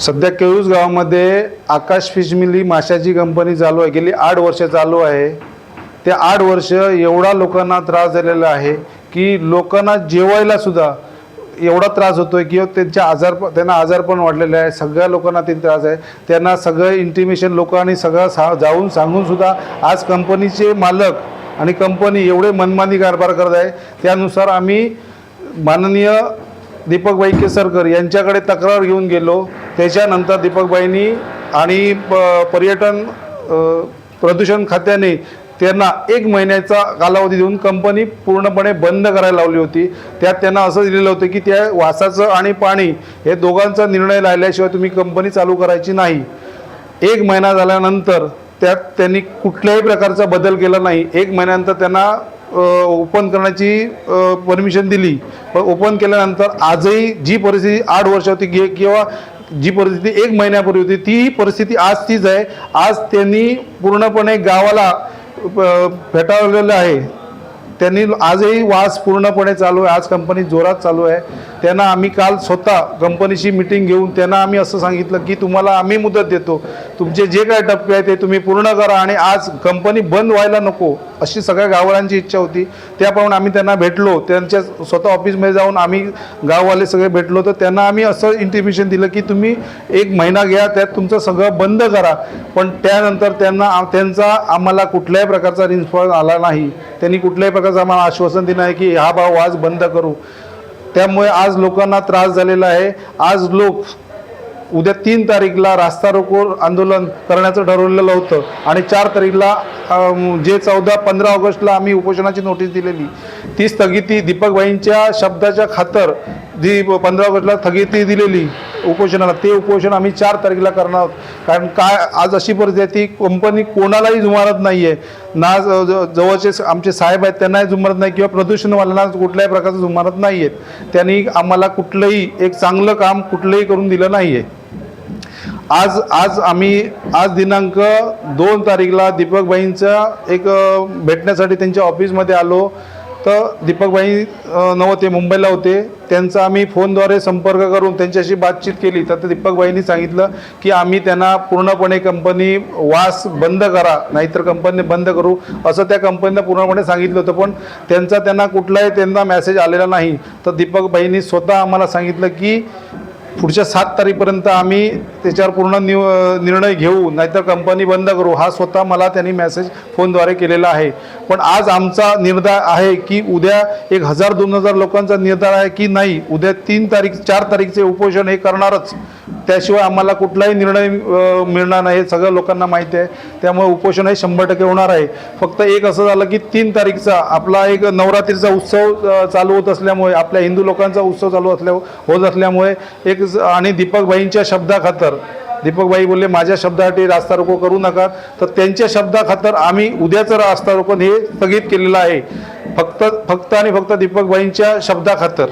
सध्या केळूस गावामध्ये आकाश fish mill ही माशाची कंपनी चालू आहे. गेली आठ वर्ष चालू आहे. ते आठ वर्ष एवढा लोकांना त्रास झालेला आहे की लोकांना जेवायला सुद्धा एवढा त्रास होतो आहे की त्यांच्या आजार त्यांना आजार पण वाढलेले आहे सगळ्या लोकांना ते त्रास आहे. त्यांना सगळं इंटिमेशन लोकांनी सगळं सा जाऊन सांगूनसुद्धा आज कंपनीचे मालक आणि कंपनी एवढे मनमानी कारभार करत आहे. त्यानुसार आम्ही माननीय दीपकबाई केसरकर यांच्याकडे तक्रार घेऊन गेलो. त्याच्यानंतर दीपकबाईंनी आणि प पर्यटन प्रदूषण खात्याने त्यांना एक महिन्याचा कालावधी देऊन कंपनी पूर्णपणे बंद करायला लावली होती. त्यात त्यांना असं दिलेलं होतं की त्या वासाचं आणि पाणी हे दोघांचा निर्णय राहिल्याशिवाय तुम्ही कंपनी चालू करायची नाही. एक महिना झाल्यानंतर त्यात त्यांनी कुठल्याही प्रकारचा बदल केला नाही. एक महिन्यानंतर त्यांना ओपन करण्याची परमिशन दिली. पण ओपन केल्यानंतर आजही जी परिस्थिती आठ वर्ष होती किंवा जी परिस्थिती एक महिन्यापूर्वी होती ती परिस्थिती आज तीच आहे. आज त्यांनी पूर्णपणे गावाला फेटाळलेलं आहे. त्यांनी आजही वास पूर्णपणे चालू आहे. आज कंपनी जोरात चालू आहे. त्यांना आम्ही काल स्वतः कंपनीशी मिटिंग घेऊन त्यांना आम्ही असं सांगितलं की तुम्हाला आम्ही मुदत देतो. तुमचे जे काय टप्पे आहे ते तुम्ही पूर्ण करा आणि आज कंपनी बंद व्हायला नको. अशी सगळ्या गाववाल्यांची इच्छा होती. त्याप्रमाणे आम्ही त्यांना भेटलो. त्यांच्या स्वतः ऑफिसमध्ये जाऊन आम्ही गाववाले सगळे भेटलो. तर त्यांना आम्ही असं इंटिमेशन दिलं की तुम्ही एक महिना घ्या त्यात तुमचं सगळं बंद करा. पण त्यानंतर त्यांना त्यांचा आम्हाला कुठल्याही प्रकारचा रिस्पॉन्स आला नाही. त्यांनी कुठल्याही प्रकारचं आम्हाला आश्वासन दिलं आहे की हा भाव आज बंद करू. त्यामुळे आज लोकांना त्रास झालेला आहे. आज लोक उद्या तीन तारीखला रास्ता रोको आंदोलन करण्याचं ठरवलेलं होतं. आणि चार तारीखला जे चौदा पंधरा ऑगस्टला आम्ही उपोषणाची नोटीस दिलेली ती स्थगिती दीपकबाईंच्या शब्दाच्या खातर जी पंधरा ऑगस्टला स्थगिती दिलेली उपोषणाला ते उपोषण आम्ही चार तारखेला करणार आहोत. कारण काय आज अशी परिस्थिती कंपनी कोणालाही जुमारत नाही आहे ना जवळचे आमचे साहेब आहेत त्यांनाही जुमारत नाही किंवा प्रदूषणवाल्यांना कुठल्याही प्रकारचं जुमारत नाही आहेत त्यांनी आम्हाला कुठलंही एक चांगलं काम कुठलंही करून दिलं नाही आहे आज आज आम्ही आज दिनांक दोन तारीखला दीपकबाईंचा एक भेटण्यासाठी त्यांच्या ऑफिसमध्ये आलो. तर दीपकबाई नव्हते मुंबईला होते. त्यांचा आम्ही फोनद्वारे संपर्क करून त्यांच्याशी बातचीत केली. तर ते दीपकबाईंनी सांगितलं की आम्ही त्यांना पूर्णपणे कंपनी वास बंद करा नाहीतर कंपनी बंद करू असं त्या कंपनीला पूर्णपणे सांगितलं होतं. पण त्यांचा त्यांना कुठलाही त्यांना मेसेज आलेला नाही. तर दीपकबाईंनी स्वतः आम्हाला सांगितलं की पुढच्या सात तारीखपर्यंत आम्ही त्याच्यावर पूर्ण निव निर्णय घेऊ नाहीतर कंपनी बंद करू. हा स्वतः मला त्यांनी मेसेज फोनद्वारे केलेला आहे. पण आज आमचा निर्धार आहे की उद्या एक हजार दोन हजार लोकांचा निर्धार आहे की नाही. उद्या तीन तारीख चार तारीखचे उपोषण हे करणारच. त्याशिवाय आम्हाला कुठलाही निर्णय मिळणार नाही हे सगळं लोकांना माहिती आहे. त्यामुळे उपोषण हे शंभर टक्के होणार आहे. फक्त एक असं झालं की तीन तारीखचा आपला एक नवरात्रीचा उत्सव चालू होत असल्यामुळे आपल्या हिंदू लोकांचा उत्सव चालू असल्या होत असल्यामुळे एक आणि दीपकबाईंच्या शब्दाखातर दीपकबाई बोलले माझ्या शब्दासाठी रास्ता रोको करू नका. तर त्यांच्या शब्दाखातर आम्ही उद्याचं रास्ता रोको हे स्थगित केलेलं आहे. फक्त फक्त आणि फक्त दीपकबाईंच्या शब्दाखातर.